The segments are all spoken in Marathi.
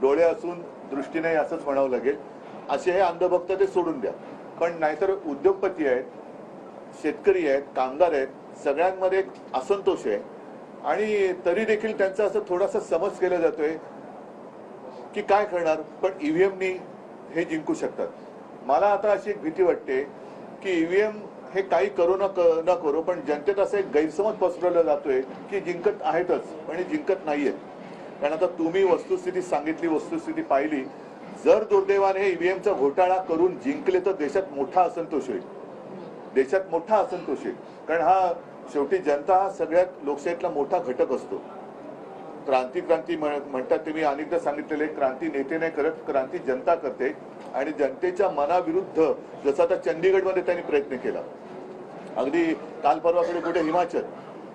डोळे असून दृष्टी नाही असंच म्हणावं लागेल. असे हे अंधभक्त ते सोडून द्या. पण नाहीतर उद्योगपती आहेत शेतकरी आहेत कामगार आहेत सगळ्यांमध्ये एक असंतोष आहे. आणि तरी देखील त्यांचा असं थोडासा समज केला जातोय की काय करणार पण ईव्हीएमनी हे जिंकू शकतात. मला आता अशी एक भीती वाटते की ईव्हीएम हे काही करू न न करू पण जनतेत असं एक गैरसमज पसरवला जातोय की जिंकत आहेतच पण जिंकत नाहीयेत. कारण आता तुम्ही वस्तुस्थिती सांगितली वस्तुस्थिती पाहिली. जर दुर्दैवाने ईव्हीएमचा घोटाळा करून जिंकले तर देशात मोठा असंतोष होईल. देशात मोठा असंतोष येईल कारण हा शेवटी जनता हा सगळ्यात लोकशाहीतला मोठा घटक असतो. क्रांती क्रांती म्हणतात ते मी अनेकदा सांगितलेले क्रांती नेते नाही करत क्रांती जनता करते. आणि जनतेच्या मनाविरुद्ध जसं आता चंदीगडमध्ये त्यांनी प्रयत्न केला. अगदी काल परवाकडे कुठे हिमाचल.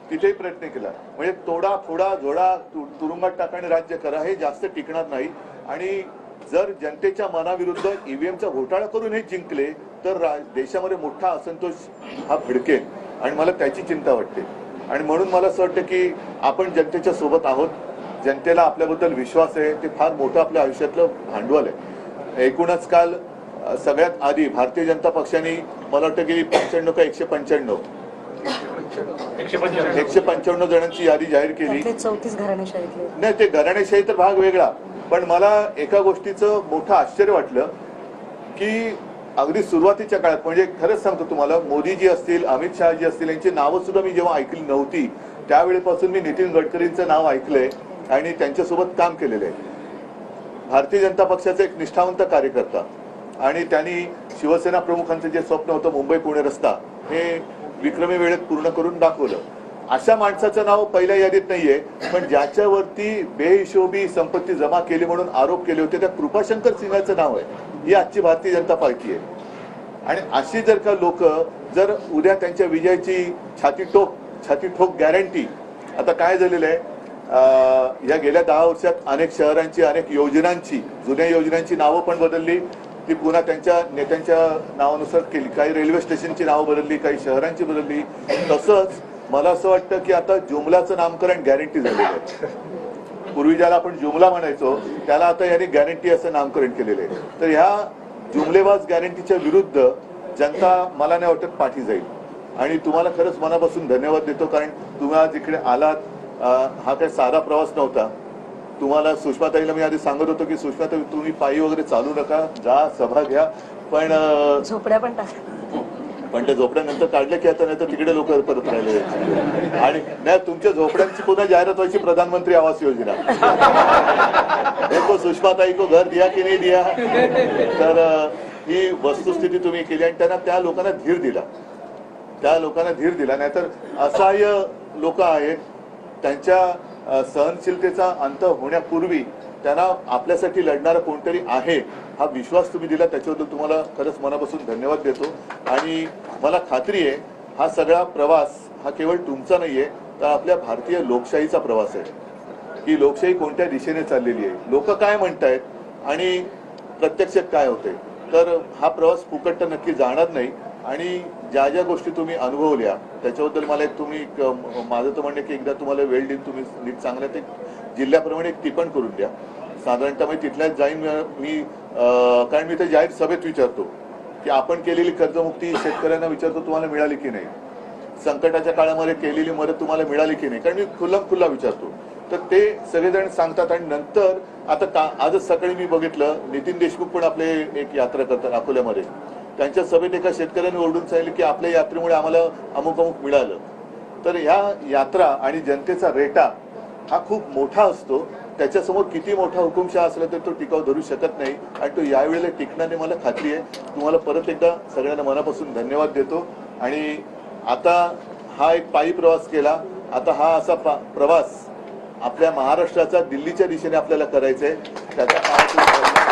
तिथेही प्रयत्न केला. म्हणजे तोडा फोडा झोडा तुरुंगात टाका आणि राज्य करा हे जास्त टिकणार नाही. आणि जर जनतेच्या मनाविरुद्ध ईव्हीएमचा घोटाळा करून हे जिंकले तर देशामध्ये मोठा असंतोष हा भिडकेल. आणि मला त्याची चिंता वाटते. आणि म्हणून मला असं वाटतं की आपण जनतेच्या सोबत आहोत. जनतेला आपल्याबद्दल विश्वास आहे. ते फार मोठं आपल्या आयुष्यातलं भांडवल आहे. एकूणच काल सगळ्यात आधी भारतीय जनता पक्षाने मला वाटतं की पंच्याण्णव का एकशे पंच्याण्णव एकशे पंच्याण्णव. जणांची यादी जाहीर केली. चौतीस घराणेशाहीतले नाही ते घराणेशाही तर भाग वेगळा. पण मला एका गोष्टीचं मोठं आश्चर्य वाटलं की अगदी सुरुवातीच्या काळात म्हणजे खरंच सांगतो तुम्हाला मोदीजी असतील अमित शहाजी असतील यांची नावं सुद्धा मी जेव्हा ऐकली नव्हती त्यावेळेपासून मी नितीन गडकरींचं नाव ऐकलंय आणि त्यांच्यासोबत काम केलेलं आहे. भारतीय जनता पक्षाचा एक निष्ठावंत कार्यकर्ता. आणि त्यांनी शिवसेना प्रमुखांचं जे स्वप्न होतं मुंबई पुणे रस्ता हे विक्रमी वेळेत पूर्ण करून दाखवलं. अशा माणसाचं नाव पहिल्या यादीत नाहीये पण ज्याच्यावरती बेहिशोबी संपत्ती जमा केली म्हणून आरोप केले होते त्या कृपाशंकर सिंहाचं नाव आहे. ही आजची भारतीय जनता पार्टी आहे. आणि अशी जर का लोक जर उद्या त्यांच्या विजयाची छाती टोक छाती ठोक गॅरंटी आता काय झालेलं आहे? अं, या गेल्या दहा वर्षात अनेक शहरांची अनेक योजनांची जुन्या योजनांची नावं पण बदलली. ती पुन्हा त्यांच्या नेत्यांच्या नावानुसार केली. काही रेल्वे स्टेशनची नावं बदलली काही शहरांची बदलली. तसंच मला असं वाटतं की आता जुमलाचं नामकरण गॅरंटी झालेलं आहे. पूर्वी ज्याला आपण जुमला म्हणायचो त्याला आता याने गॅरंटी असं नामकरण केलेलं आहे. तर ह्या जुमलेबाज गॅरंटीच्या विरुद्ध जनता मला नाही वाटत पाठी जाईल. आणि तुम्हाला खरंच मनापासून धन्यवाद देतो कारण तुम्ही आज इकडे आलात. हा काही साधा प्रवास नव्हता. तुम्हाला सुषमाताईला मी आधी सांगत होतो की सुषमाताई तुम्ही पायी वगैरे चालू नका जा सभा घ्या. पण झोपड्या पण पण त्या झोपड्यानंतर काढले की आता नाही तर तिकडे लोक परत राहिले. आणि नाही तुमच्या झोपड्यांची पुन्हा जाहिरात व्हायची प्रधानमंत्री आवास योजना. देखो सुषमाताई को घर दिया की नाही दिया? तर ही वस्तुस्थिती तुम्ही केली आणि त्यांना त्या लोकांना धीर दिला. त्या लोकांना धीर दिला. नाहीतर असहाय्य लोक आहेत त्यांच्या सहनशीलतेचा अंत होण्यापूर्वी त्यांना आपल्यासाठी लढणारा कोणतरी आहे हा विश्वास तुम्ही दिला त्याच्याबद्दल तुम्हाला खरंच मनापासून धन्यवाद देतो. आणि मला खात्री आहे हा सगळा प्रवास हा केवळ तुमचा नाही आहे तर आपल्या भारतीय लोकशाहीचा प्रवास आहे. ही लोकशाही कोणत्या दिशेने चाललेली आहे? लोक काय म्हणतायत आणि प्रत्यक्षात काय होते तर हा प्रवास फुकट तर नक्की जाणार नाही. आणि ज्या ज्या गोष्टी तुम्ही अनुभवल्या त्याच्याबद्दल मला एक तुम्ही माझं तर म्हणणं की एकदा तुम्हाला वेळ देईन तुम्ही नीट चांगल्या ते जिल्ह्याप्रमाणे एक टिपण करून द्या. साधारणतः मी तिथल्याच जाईन मी कारण मी ते जाहीर सभेत विचारतो की आपण केलेली कर्जमुक्ती शेतकऱ्यांना विचारतो तुम्हाला मिळाली की नाही? संकटाच्या काळामध्ये केलेली मदत तुम्हाला मिळाली की नाही? कारण मी खुल्लम खुल्ला विचारतो. तर ते सगळेजण सांगतात आणि नंतर आता का आजच सकाळी मी बघितलं नितीन देशमुख पण आपले एक यात्रा करतात अकोल्यामध्ये. त्यांच्या सभेत एका शेतकऱ्याने ओरडून सांगितलं की आपल्या यात्रेमुळे आम्हाला अमुक अमुक मिळालं. तर ह्या यात्रा आणि जनतेचा रेटा हा खूप मोठा असतो. त्याच्यासमोर किती मोठा हुकुमशहा असला तर तो टिकाव धरू शकत नाही आणि तो यावेळेला टिकण्याने मला खात्री आहे. तुम्हाला परत एकदा सगळ्यांना मनापासून धन्यवाद देतो. आणि आता हा एक पायी प्रवास केला. आता हा असा पा- प्रवास आपल्या महाराष्ट्राचा दिल्लीच्या दिशेने आपल्याला करायचा आहे. त्याचा